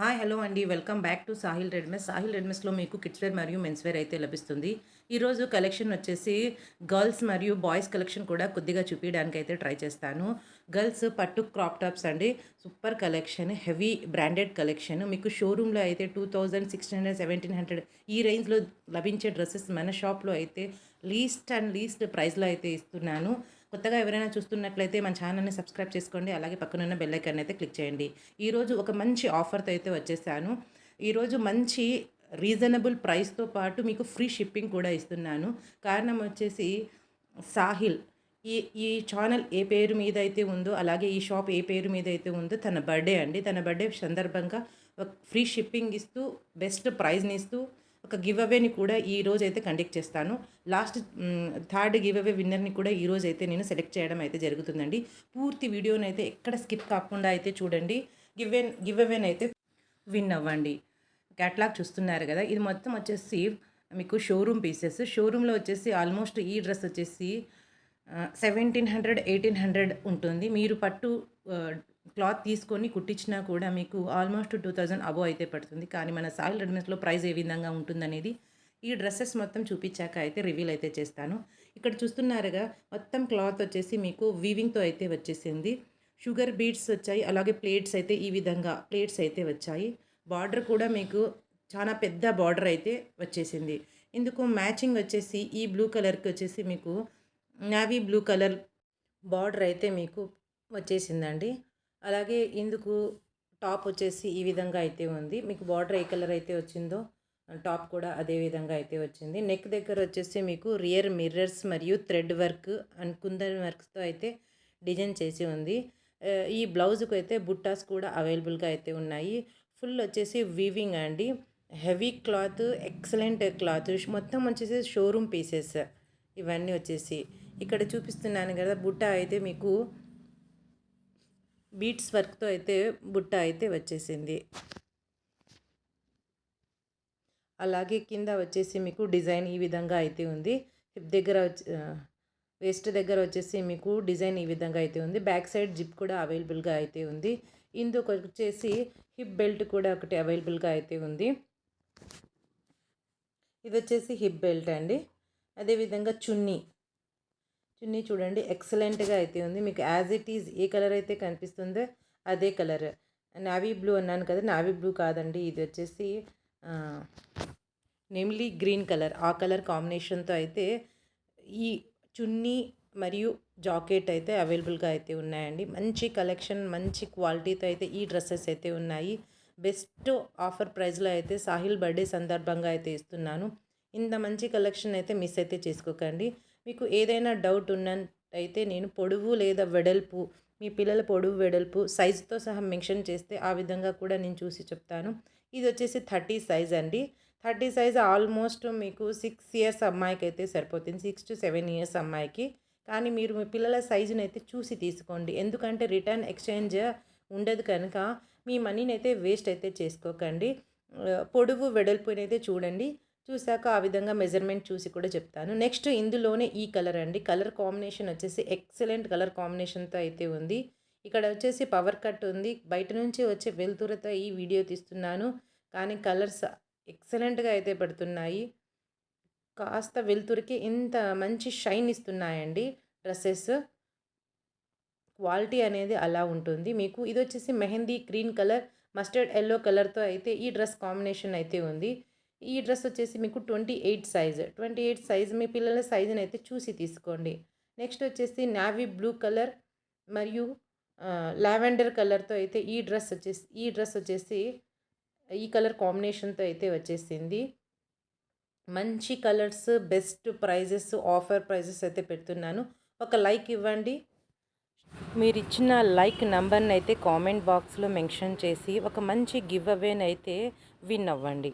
Hi hello అండి. Welcome back to Sahil readymades. Sahil రెడ్మెస్లో మీకు కిడ్స్ వేర్ మరియు మెన్స్ వేర్ అయితే లభిస్తుంది. ఈరోజు కలెక్షన్ వచ్చేసి గర్ల్స్ మరియు బాయ్స్ కలెక్షన్ కూడా కొద్దిగా చూపించడానికి అయితే ట్రై చేస్తాను. గర్ల్స్ పట్టు క్రాప్ టాప్స్ అండి. Super collection heavy branded collection. మీకు షోరూంలో అయితే two thousand sixteen hundred seventeen hundred ఈ రేంజ్లో లభించే డ్రెస్సెస్ మన షాప్లో అయితే లీస్ట్ అండ్ లీస్ట్ ప్రైస్లో అయితే ఇస్తున్నాను. కొత్తగా ఎవరైనా చూస్తున్నట్లయితే మన ఛానల్ని సబ్స్క్రైబ్ చేసుకోండి. అలాగే పక్కనున్న బెల్ ఐకాన్ అయితే క్లిక్ చేయండి. ఈరోజు ఒక మంచి ఆఫర్తో అయితే వచ్చేసాను. ఈరోజు మంచి రీజనబుల్ ప్రైస్తో పాటు మీకు ఫ్రీ షిప్పింగ్ కూడా ఇస్తున్నాను. కారణం వచ్చేసి సాహిల్. ఈ ఈ ఛానల్ ఏ పేరు మీద అయితే ఉందో అలాగే ఈ షాప్ ఏ పేరు మీద అయితే ఉందో తన బర్త్డే అండి. తన బర్త్డే సందర్భంగా ఫ్రీ షిప్పింగ్ ఇస్తూ బెస్ట్ ప్రైజ్ని ఇస్తూ ఒక గివ్ అవేని కూడా ఈ రోజు అయితే కండక్ట్ చేస్తాను. లాస్ట్ థర్డ్ గివ్ అవే విన్నర్ని కూడా ఈ రోజు అయితే నేను సెలెక్ట్ చేయడం అయితే జరుగుతుందండి. పూర్తి వీడియోని అయితే ఎక్కడ స్కిప్ కాకుండా అయితే చూడండి. గివ్ గివ్ అవేని అయితే విన్ అవ్వండి. క్యాట్లాగ్ చూస్తున్నారు కదా ఇది మొత్తం వచ్చేసి మీకు షోరూమ్ పీసెస్. షోరూంలో వచ్చేసి ఆల్మోస్ట్ ఈ డ్రెస్ వచ్చేసి సెవెంటీన్ హండ్రెడ్ ఎయిటీన్ హండ్రెడ్ ఉంటుంది. మీరు పట్టు క్లాత్ తీసుకొని కుట్టించినా కూడా మీకు ఆల్మోస్ట్ టూ థౌజండ్ అబో అయితే పడుతుంది. కానీ మన సాయిల్ రెడీమేడ్స్లో ప్రైస్ ఏ విధంగా ఉంటుందనేది ఈ డ్రెస్సెస్ మొత్తం చూపించాక అయితే రివీల్ అయితే చేస్తాను. ఇక్కడ చూస్తున్నారుగా మొత్తం క్లాత్ వచ్చేసి మీకు వీవింగ్తో అయితే వచ్చేసింది. షుగర్ బీడ్స్ వచ్చాయి అలాగే ప్లేట్స్ అయితే ఈ విధంగా ప్లేట్స్ అయితే వచ్చాయి. బార్డర్ కూడా మీకు చాలా పెద్ద బార్డర్ అయితే వచ్చేసింది. ఇందుకు మ్యాచింగ్ వచ్చేసి ఈ బ్లూ కలర్కి వచ్చేసి మీకు నావీ బ్లూ కలర్ బార్డర్ అయితే మీకు వచ్చేసిందండి. అలాగే ఇందుకు టాప్ వచ్చేసి ఈ విధంగా అయితే ఉంది. మీకు బార్డర్ ఏ కలర్ అయితే వచ్చిందో టాప్ కూడా అదే విధంగా అయితే వచ్చింది. నెక్ దగ్గర వచ్చేసి మీకు రియర్ మిర్రర్స్ మరియు థ్రెడ్ వర్క్ అండ్ కుందన్ వర్క్స్తో అయితే డిజైన్ చేసి ఉంది. ఈ బ్లౌజ్కి అయితే బుట్టాస్ కూడా అవైలబుల్గా అయితే ఉన్నాయి. ఫుల్ వచ్చేసి వీవింగ్ అండి. Heavy cloth excellent cloth. మొత్తం వచ్చేసి షోరూమ్ పీసెస్ ఇవన్నీ వచ్చేసి. ఇక్కడ చూపిస్తున్నాను కదా బుట్ట అయితే మీకు బీట్స్ వర్క్తో అయితే బుట్ట అయితే వచ్చేసింది. అలాగే కింద వచ్చేసి మీకు డిజైన్ ఈ విధంగా అయితే ఉంది. హిప్ దగ్గర వేస్ట్ దగ్గర వచ్చేసి మీకు డిజైన్ ఈ విధంగా అయితే ఉంది. బ్యాక్ సైడ్ జిప్ కూడా అవైలబుల్గా అయితే ఉంది. ఇందుకు వచ్చేసి హిప్ బెల్ట్ కూడా ఒకటి అవైలబుల్గా అయితే ఉంది. ఇది వచ్చేసి హిప్ బెల్ట్ అండి. అదేవిధంగా చున్నీ చున్నీ చూడండి. ఎక్సలెంట్గా అయితే ఉంది. మీకు యాజ్ ఇట్ ఈజ్ ఏ కలర్ అయితే కనిపిస్తుందో అదే కలర్ నావీ బ్లూ అన్నాను కదా నావీ బ్లూ కాదండి. ఇది వచ్చేసి నెమ్లీ గ్రీన్ కలర్ ఆ కలర్ కాంబినేషన్తో అయితే ఈ చున్నీ మరియు జాకెట్ అయితే అవైలబుల్గా అయితే ఉన్నాయండి. మంచి కలెక్షన్ మంచి క్వాలిటీతో అయితే ఈ డ్రెస్సెస్ అయితే ఉన్నాయి. బెస్ట్ ఆఫర్ ప్రైస్లో అయితే సాహిల్ బర్త్డే సందర్భంగా అయితే ఇస్తున్నాను. ఇంత మంచి కలెక్షన్ అయితే మిస్ అయితే చేసుకోకండి. మీకు ఏదైనా డౌట్ ఉన్నట్టయితే నేను పొడవు లేదా వెడల్పు మీ పిల్లల పొడవు వెడల్పు సైజుతో సహా మెన్షన్ చేస్తే ఆ విధంగా కూడా నేను చూసి చెప్తాను. ఇది వచ్చేసి థర్టీ సైజ్ అండి. థర్టీ సైజ్ ఆల్మోస్ట్ మీకు సిక్స్ ఇయర్స్ అమ్మాయికి అయితే సరిపోతుంది సిక్స్ టు సెవెన్ ఇయర్స్ అమ్మాయికి. కానీ మీరు మీ పిల్లల సైజుని అయితే చూసి తీసుకోండి. ఎందుకంటే రిటర్న్ ఎక్స్చేంజ్ ఉండదు కనుక మీ మనీని అయితే వేస్ట్ అయితే చేసుకోకండి. పొడవు వెడల్పునైతే చూడండి. చూశాక ఆ విధంగా మెజర్మెంట్ చూసి కూడా చెప్తాను. నెక్స్ట్ ఇందులోనే ఈ కలర్ అండి. కలర్ కాంబినేషన్ వచ్చేసి ఎక్సలెంట్ కలర్ కాంబినేషన్తో అయితే ఉంది. ఇక్కడ వచ్చేసి పవర్ కట్ ఉంది. బయట నుంచి వచ్చే వెలుతురతో ఈ వీడియో తీస్తున్నాను. కానీ కలర్స్ ఎక్సలెంట్గా అయితే పడుతున్నాయి. కాస్త వెలుతురికి ఇంత మంచి షైన్ ఇస్తున్నాయండి డ్రెస్సెస్ క్వాలిటీ అనేది అలా ఉంటుంది. మీకు ఇది వచ్చేసి mehndi green colour mustard yellow కలర్తో అయితే ఈ డ్రెస్ కాంబినేషన్ అయితే ఉంది. ఈ డ్రెస్ వచ్చేసి మీకు twenty eight size. Twenty eight size మీ పిల్లల సైజుని అయితే చూసి తీసుకోండి. నెక్స్ట్ వచ్చేసి నావీ బ్లూ కలర్ మరియు లావెండర్ కలర్తో అయితే ఈ డ్రెస్ వచ్చేసి ఈ డ్రెస్ వచ్చేసి ఈ కలర్ కాంబినేషన్తో అయితే వచ్చేసింది. మంచి colours best prices offer prices అయితే పెడుతున్నాను. ఒక లైక్ ఇవ్వండి. మీరు ఇచ్చిన లైక్ నంబర్ని అయితే కామెంట్ బాక్స్లో మెన్షన్ చేసి ఒక మంచి గివ్ అవేనైతే విన్ అవ్వండి.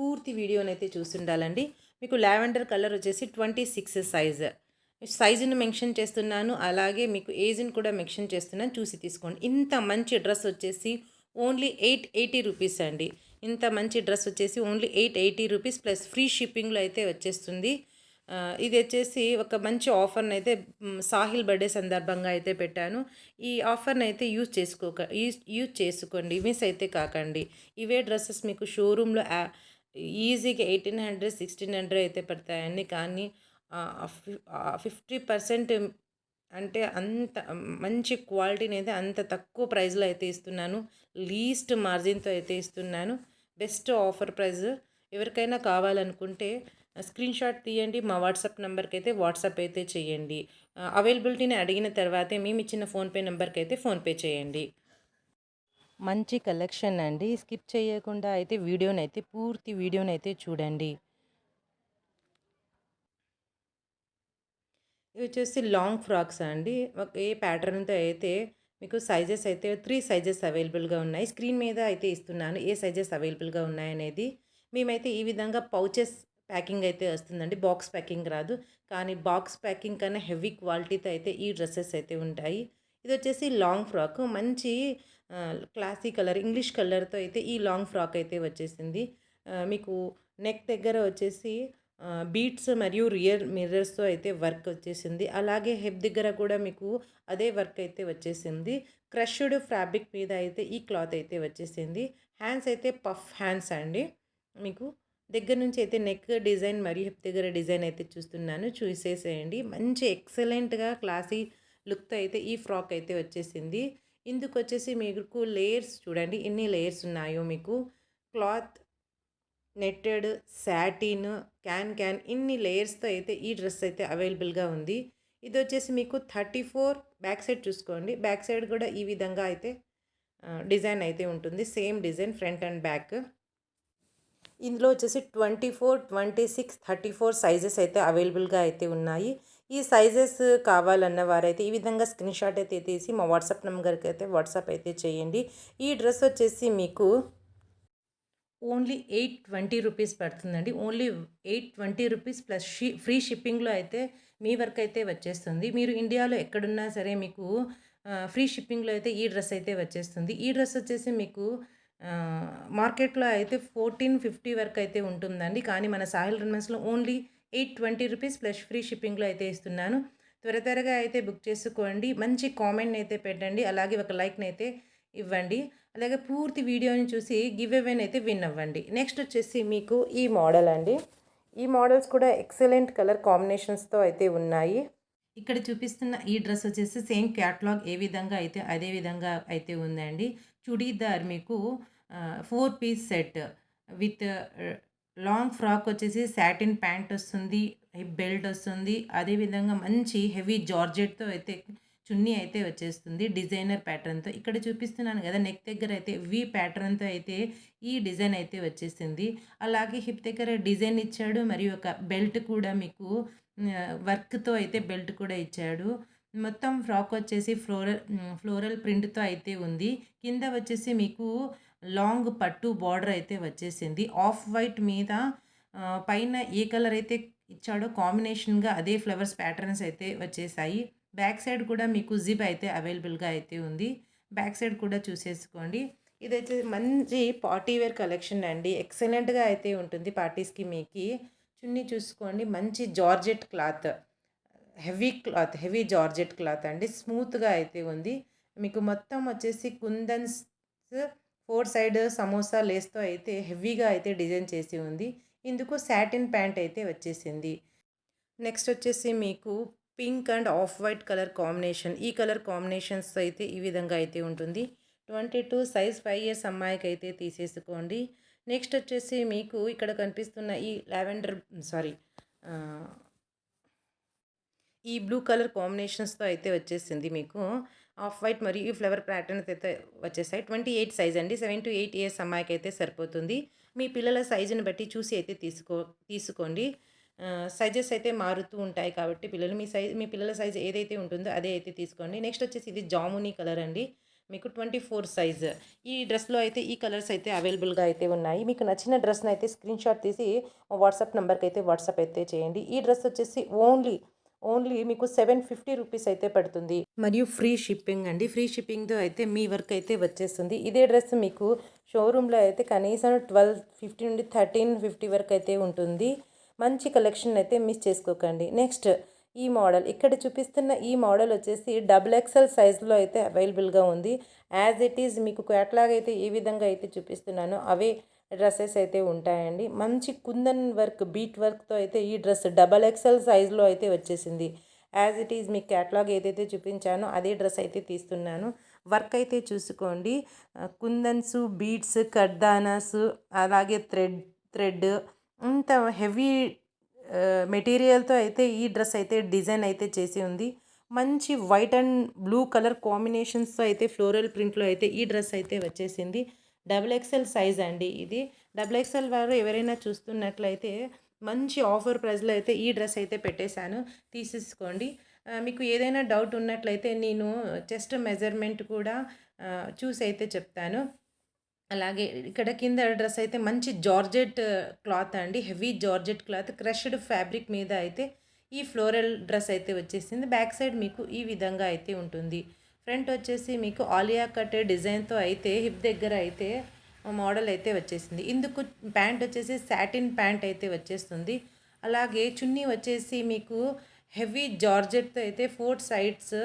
పూర్తి వీడియోని అయితే చూస్తుండాలండి. మీకు లావెండర్ కలర్ వచ్చేసి ట్వంటీ సిక్స్ సైజ్. సైజును మెన్షన్ చేస్తున్నాను. అలాగే మీకు ఏజ్ని కూడా మెన్షన్ చేస్తున్నాను. చూసి తీసుకోండి. ఇంత మంచి డ్రెస్ వచ్చేసి ఓన్లీ ఎయిట్ ఎయిటీ రూపీస్ అండి. ఇంత మంచి డ్రెస్ వచ్చేసి only eight eighty rupees plus free షిప్పింగ్లో అయితే వచ్చేస్తుంది. ఇది వచ్చేసి ఒక మంచి ఆఫర్ని అయితే సాహిల్ బర్త్డే సందర్భంగా అయితే పెట్టాను. ఈ ఆఫర్ని అయితే యూజ్ చేసుకోక యూజ్ యూజ్ చేసుకోండి. మిస్ అయితే కాకండి. ఇవే డ్రెస్సెస్ మీకు షోరూంలో ఈజీగా ఎయిటీన్ హండ్రెడ్ సిక్స్టీన్ హండ్రెడ్ అయితే పడతాయండి. కానీ ఫిఫ్టీ పర్సెంట్ అంటే అంత మంచి క్వాలిటీని అయితే అంత తక్కువ ప్రైస్లో అయితే ఇస్తున్నాను. లీస్ట్ మార్జిన్తో అయితే ఇస్తున్నాను. బెస్ట్ ఆఫర్ ప్రైస్ ఎవరికైనా కావాలనుకుంటే స్క్రీన్ షాట్ తీయండి. మా వాట్సాప్ నెంబర్కి అయితే వాట్సాప్ అయితే చేయండి. అవైలబిలిటీని అడిగిన తర్వాతే మేము ఇచ్చిన ఫోన్పే నెంబర్కి అయితే ఫోన్పే చేయండి. మంచి కలెక్షన్ అండి. స్కిప్ చేయకుండా అయితే వీడియోని అయితే పూర్తి వీడియోని అయితే చూడండి. ఇవి వచ్చేసి లాంగ్ ఫ్రాక్స్ అండి. ఒక ఏ ప్యాటర్న్తో అయితే మీకు సైజెస్ అయితే త్రీ సైజెస్ అవైలబుల్గా ఉన్నాయి. స్క్రీన్ మీద అయితే ఇస్తున్నాను ఏ సైజెస్ అవైలబుల్గా ఉన్నాయనేది. మేమైతే ఈ విధంగా పౌచెస్ ప్యాకింగ్ అయితే వస్తుందండి. బాక్స్ ప్యాకింగ్ రాదు. కానీ బాక్స్ ప్యాకింగ్ కన్నా హెవీ క్వాలిటీతో అయితే ఈ డ్రెస్సెస్ అయితే ఉంటాయి. ఇది వచ్చేసి లాంగ్ ఫ్రాక్. మంచి క్లాసీ కలర్ ఇంగ్లీష్ కలర్తో అయితే ఈ లాంగ్ ఫ్రాక్ అయితే వచ్చేసింది. మీకు నెక్ దగ్గర వచ్చేసి బీట్స్ మరియు రియర్ మిర్రర్స్తో అయితే వర్క్ వచ్చేసింది. అలాగే హెప్ దగ్గర కూడా మీకు అదే వర్క్ అయితే వచ్చేసింది. క్రష్డ్ ఫ్యాబ్రిక్ మీద అయితే ఈ క్లాత్ అయితే వచ్చేసింది. హ్యాండ్స్ అయితే పఫ్ హ్యాండ్స్ అండి. మీకు దగ్గర నుంచి అయితే నెక్ డిజైన్ మరియు హెప్ దగ్గర డిజైన్ అయితే చూస్తున్నాను. చూసేసేయండి. మంచి ఎక్సలెంట్గా క్లాసీ లుక్తో అయితే ఈ ఫ్రాక్ అయితే వచ్చేసింది. ఇందుకు వచ్చేసి మీకు లేయర్స్ చూడండి ఎన్ని లేయర్స్ ఉన్నాయో మీకు. Cloth netted satin can can ఇన్ని లేయర్స్తో అయితే ఈ డ్రెస్ అయితే అవైలబుల్గా ఉంది. ఇది వచ్చేసి మీకు థర్టీ ఫోర్ బ్యాక్ సైడ్ చూసుకోండి. బ్యాక్ సైడ్ కూడా ఈ విధంగా అయితే డిజైన్ అయితే ఉంటుంది. Same design front and back. ఇందులో వచ్చేసి twenty four twenty six thirty four sizes అయితే అవైలబుల్గా అయితే ఉన్నాయి. ఈ సైజెస్ కావాలన్న వారైతే ఈ విధంగా స్క్రీన్ షాట్ అయితే తీసి మా వాట్సాప్ నెంబర్కి అయితే వాట్సాప్ అయితే చేయండి. ఈ డ్రెస్ వచ్చేసి మీకు ఓన్లీ ఎయిట్ ట్వంటీ రూపీస్ పడుతుందండి. Only eight twenty rupees plus she free షిప్పింగ్లో అయితే మీ వరకు అయితే వచ్చేస్తుంది. మీరు ఇండియాలో ఎక్కడున్నా సరే మీకు ఫ్రీ షిప్పింగ్లో అయితే ఈ డ్రెస్ అయితే వచ్చేస్తుంది. ఈ డ్రెస్ వచ్చేసి మీకు మార్కెట్లో అయితే ఫోర్టీన్ ఫిఫ్టీ వరకు అయితే ఉంటుందండి. కానీ మన Sahil రెన్మెన్స్లో only eight twenty rupees plus free షిప్పింగ్లో అయితే ఇస్తున్నాను. త్వర త్వరగా అయితే బుక్ చేసుకోండి. మంచి కామెంట్ని అయితే పెట్టండి. అలాగే ఒక లైక్ని అయితే ఇవ్వండి. అలాగే పూర్తి వీడియోని చూసి గివ్ అవేని అయితే విన్ అవ్వండి. నెక్స్ట్ వచ్చేసి మీకు ఈ మోడల్ అండి. ఈ మోడల్స్ కూడా ఎక్సలెంట్ కలర్ కాంబినేషన్స్తో అయితే ఉన్నాయి. ఇక్కడ చూపిస్తున్న ఈ డ్రెస్ వచ్చేసి సేమ్ క్యాట్లాగ్ ఏ విధంగా అయితే అదే విధంగా అయితే ఉందండి. చుడీదార్ మీకు four piece set with long frock వచ్చేసి శాటిన్ ప్యాంట్ వస్తుంది బెల్ట్ వస్తుంది. అదేవిధంగా మంచి హెవీ జార్జెట్తో అయితే చున్నీ అయితే వచ్చేస్తుంది డిజైనర్ ప్యాటర్న్తో. ఇక్కడ చూపిస్తున్నాను కదా నెక్ దగ్గర అయితే వి ప్యాటర్న్తో అయితే ఈ డిజైన్ అయితే వచ్చేసింది. అలాగే హిప్ దగ్గర డిజైన్ ఇచ్చాడు మరియు ఒక బెల్ట్ కూడా మీకు వర్క్తో అయితే బెల్ట్ కూడా ఇచ్చాడు. మొత్తం ఫ్రాక్ వచ్చేసి ఫ్లోరల్ ఫ్లోరల్ ప్రింట్తో అయితే ఉంది. కింద వచ్చేసి మీకు లాంగ్ పట్టు బార్డర్ అయితే వచ్చేసింది. ఆఫ్ వైట్ మీద పైన ఏ కలర్ అయితే ఇచ్చాడో కాంబినేషన్గా అదే ఫ్లవర్స్ ప్యాటర్న్స్ అయితే వచ్చేసాయి. బ్యాక్ సైడ్ కూడా మీకు జిప్ అయితే అవైలబుల్గా అయితే ఉంది. బ్యాక్ సైడ్ కూడా చూసేసుకోండి. ఇదైతే మంచి పార్టీ వేర్ కలెక్షన్ అండి. ఎక్సలెంట్గా అయితే ఉంటుంది పార్టీస్కి మీకు. చున్నీ చూసుకోండి. మంచి georgette cloth. Heavy cloth heavy georgette cloth అండి. స్మూత్గా అయితే ఉంది. మీకు మొత్తం వచ్చేసి కుందన్స్ ఫోర్ సైడ్ సమోసా లేస్తో అయితే హెవీగా అయితే డిజైన్ చేసి ఉంది. ఇందుకు సాటిన్ ప్యాంట్ అయితే వచ్చేసింది. నెక్స్ట్ వచ్చేసి మీకు pink and off white colour combination. ఈ కలర్ కాంబినేషన్స్ అయితే ఈ విధంగా అయితే ఉంటుంది. Twenty two size five years అమ్మాయికి అయితే తీసేసుకోండి. నెక్స్ట్ వచ్చేసి మీకు ఇక్కడ కనిపిస్తున్న ఈ లావెండర్ సారీ ఈ బ్లూ కలర్ కాంబినేషన్స్తో అయితే వచ్చేసింది మీకు. ఆఫ్ వైట్ మరియు ఈ ఫ్లవర్ ప్యాటర్న్ అయితే వచ్చేసాయి ట్వంటీ ఎయిట్ సైజ్ అండి. సెవెన్ టు ఎయిట్ ఇయర్స్ అమ్మాయికి అయితే సరిపోతుంది. మీ పిల్లల సైజుని బట్టి చూసి అయితే తీసుకో తీసుకోండి. సైజెస్ అయితే మారుతూ ఉంటాయి కాబట్టి పిల్లలు మీ సైజ్ మీ పిల్లల సైజ్ ఏదైతే ఉంటుందో అదే అయితే తీసుకోండి. నెక్స్ట్ వచ్చేసి ఇది జామునీ కలర్ అండి. మీకు ట్వంటీ ఫోర్ సైజ్. ఈ డ్రెస్లో అయితే ఈ కలర్స్ అయితే అవైలబుల్గా అయితే ఉన్నాయి. మీకు నచ్చిన డ్రెస్ని అయితే స్క్రీన్ షాట్ తీసి వాట్సాప్ నెంబర్కి అయితే వాట్సాప్ అయితే చేయండి. ఈ డ్రెస్ వచ్చేసి ఓన్లీ ఓన్లీ మీకు సెవెన్ ఫిఫ్టీ రూపీస్ అయితే పడుతుంది. మరియు ఫ్రీ షిప్పింగ్ అండి. ఫ్రీ షిప్పింగ్తో అయితే మీ వర్క్ అయితే వచ్చేస్తుంది. ఇదే డ్రెస్ మీకు షోరూంలో అయితే కనీసం ట్వెల్వ్ ఫిఫ్టీ నుండి థర్టీన్ ఫిఫ్టీ వరకు అయితే ఉంటుంది. మంచి కలెక్షన్ అయితే మిస్ చేసుకోకండి. నెక్స్ట్ ఈ మోడల్. ఇక్కడ చూపిస్తున్న ఈ మోడల్ వచ్చేసి డబుల్ ఎక్సెల్ సైజులో అయితే అవైలబుల్గా ఉంది. యాజ్ ఇట్ ఈజ్ మీకు క్యాట్లాగ్ అయితే ఏ విధంగా అయితే చూపిస్తున్నానో అవే డ్రెస్సెస్ అయితే ఉంటాయండి. మంచి కుందన్ వర్క్ బీట్ వర్క్తో అయితే ఈ డ్రెస్ డబల్ ఎక్సెల్ సైజులో అయితే వచ్చేసింది. యాజ్ ఇట్ ఈజ్ మీకు క్యాట్లాగ్ ఏదైతే చూపించానో అదే డ్రెస్ అయితే తీస్తున్నాను. వర్క్ అయితే చూసుకోండి. కుందన్స్ బీడ్స్ కర్దానాస్ అలాగే థ్రెడ్ థ్రెడ్ ఇంత హెవీ మెటీరియల్తో అయితే ఈ డ్రెస్ అయితే డిజైన్ అయితే చేసి ఉంది. మంచి వైట్ అండ్ బ్లూ కలర్ కాంబినేషన్స్తో అయితే ఫ్లోరల్ ప్రింట్లో అయితే ఈ డ్రెస్ అయితే వచ్చేసింది. డబుల్ ఎక్సెల్ సైజ్ అండి ఇది. డబుల్ ఎక్సెల్ వారు ఎవరైనా చూస్తున్నట్లయితే మంచి ఆఫర్ ప్రైస్లో అయితే ఈ డ్రెస్ అయితే పెట్టేశాను. తీసేసుకోండి. మీకు ఏదైనా డౌట్ ఉన్నట్లయితే నేను చెస్ట్ మెజర్మెంట్ కూడా చూసి అయితే చెప్తాను. అలాగే ఇక్కడ కింద డ్రెస్ అయితే మంచి జార్జెట్ క్లాత్ అండి. Heavy georgette cloth. Crushed fabric మీద అయితే ఈ ఫ్లోరల్ డ్రెస్ అయితే వచ్చేసింది. బ్యాక్ సైడ్ మీకు ఈ విధంగా అయితే ఉంటుంది. ఫ్రంట్ వచ్చేసి మీకు ఆలియా కట్ డిజైన్తో అయితే హిప్ దగ్గర అయితే మోడల్ అయితే వచ్చేసింది. ఇందుకు ప్యాంట్ వచ్చేసి సాటిన్ ప్యాంట్ అయితే వచ్చేస్తుంది. అలాగే చున్నీ వచ్చేసి మీకు హెవీ జార్జెట్తో అయితే ఫోర్ సైడ్స్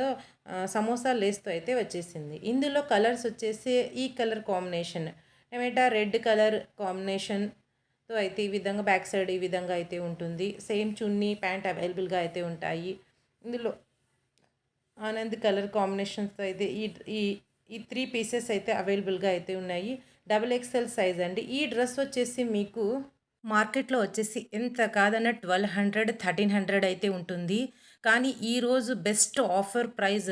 సమోసా లేస్తో అయితే వచ్చేసింది. ఇందులో కలర్స్ వచ్చేసి ఈ కలర్ కాంబినేషన్. ఏమిటా రెడ్ కలర్ కాంబినేషన్తో అయితే ఈ విధంగా బ్యాక్ సైడ్ ఈ విధంగా అయితే ఉంటుంది. సేమ్ చున్నీ ప్యాంట్ అవైలబుల్గా అయితే ఉంటాయి. ఇందులో ఆనంద్ కలర్ కాంబినేషన్స్తో అయితే ఈ ఈ ఈ త్రీ పీసెస్ అయితే అవైలబుల్గా అయితే ఉన్నాయి. డబుల్ ఎక్స్ఎల్ సైజ్ అండి. ఈ డ్రెస్ వచ్చేసి మీకు మార్కెట్లో వచ్చేసి ఎంత కాదన్న ట్వెల్వ్ హండ్రెడ్ థర్టీన్ హండ్రెడ్ అయితే ఉంటుంది. కానీ ఈరోజు best offer price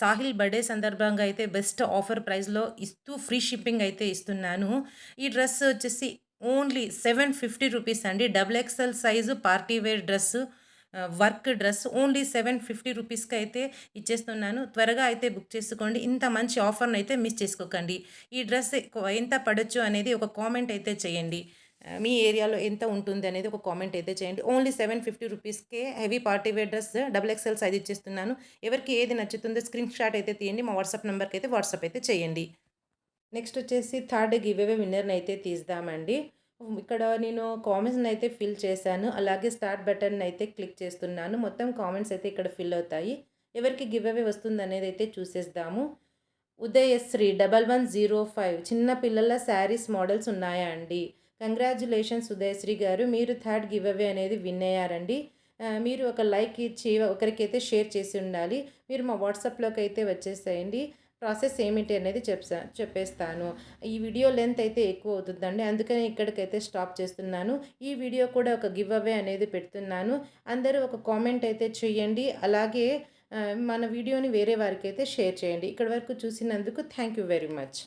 Sahil birthday సందర్భంగా అయితే బెస్ట్ ఆఫర్ ప్రైస్లో ఇస్తూ ఫ్రీ షిప్పింగ్ అయితే ఇస్తున్నాను. ఈ డ్రెస్ వచ్చేసి ఓన్లీ సెవెన్ ఫిఫ్టీ రూపీస్ అండి. Double XL size party wear dress. Work dress only seven fifty రూపీస్కి అయితే ఇచ్చేస్తున్నాను. త్వరగా అయితే బుక్ చేసుకోండి. ఇంత మంచి ఆఫర్ని అయితే మిస్ చేసుకోకండి. ఈ డ్రెస్ ఎంత పడచ్చు అనేది ఒక కామెంట్ అయితే చేయండి. మీ ఏరియాలో ఎంత ఉంటుంది అనేది ఒక కామెంట్ అయితే చేయండి. ఓన్లీ సెవెన్ ఫిఫ్టీ రూపీస్కే heavy party wear dress double XL size ఇచ్చేస్తున్నాను. ఎవరికి ఏది నచ్చుతుందో స్క్రీన్ షాట్ అయితే తీయండి. మా వాట్సాప్ నెంబర్కి అయితే వాట్సాప్ అయితే చేయండి. నెక్స్ట్ వచ్చేసి థర్డ్ గివ్ అవే విన్నర్ని అయితే తీద్దామండి. ఇక్కడ నేను కామెంట్స్ని అయితే ఫిల్ చేశాను. అలాగే స్టార్ట్ బటన్ అయితే క్లిక్ చేస్తున్నాను. మొత్తం కామెంట్స్ అయితే ఇక్కడ ఫిల్ అవుతాయి. ఎవరికి గివ్ అవే వస్తుంది అనేది అయితే చూసేద్దాము. Udayasri double one zero five చిన్న పిల్లల శారీస్ మోడల్స్ ఉన్నాయా అండి? కంగ్రాచులేషన్స్ ఉదయశ్రీ గారు. మీరు థర్డ్ గివ్ అవే అనేది విన్ అయ్యారండి. మీరు ఒక లైక్ ఇచ్చి ఒకరికైతే షేర్ చేసి ఉండాలి. మీరు మా వాట్సాప్లోకి అయితే వచ్చేసేయండి. ప్రాసెస్ ఏమిటి అనేది చెప్సా చెప్పేస్తాను. ఈ వీడియో లెంత్ అయితే ఎక్కువ అవుతుందండి. అందుకని ఇక్కడికైతే స్టాప్ చేస్తున్నాను. ఈ వీడియో కూడా ఒక గివ్ అవే అనేది పెడుతున్నాను. అందరూ ఒక కామెంట్ అయితే చేయండి అలాగే మన వీడియోని వేరే వారికి అయితే షేర్ చేయండి. ఇక్కడ వరకు చూసినందుకు థ్యాంక్ యూ వెరీ మచ్.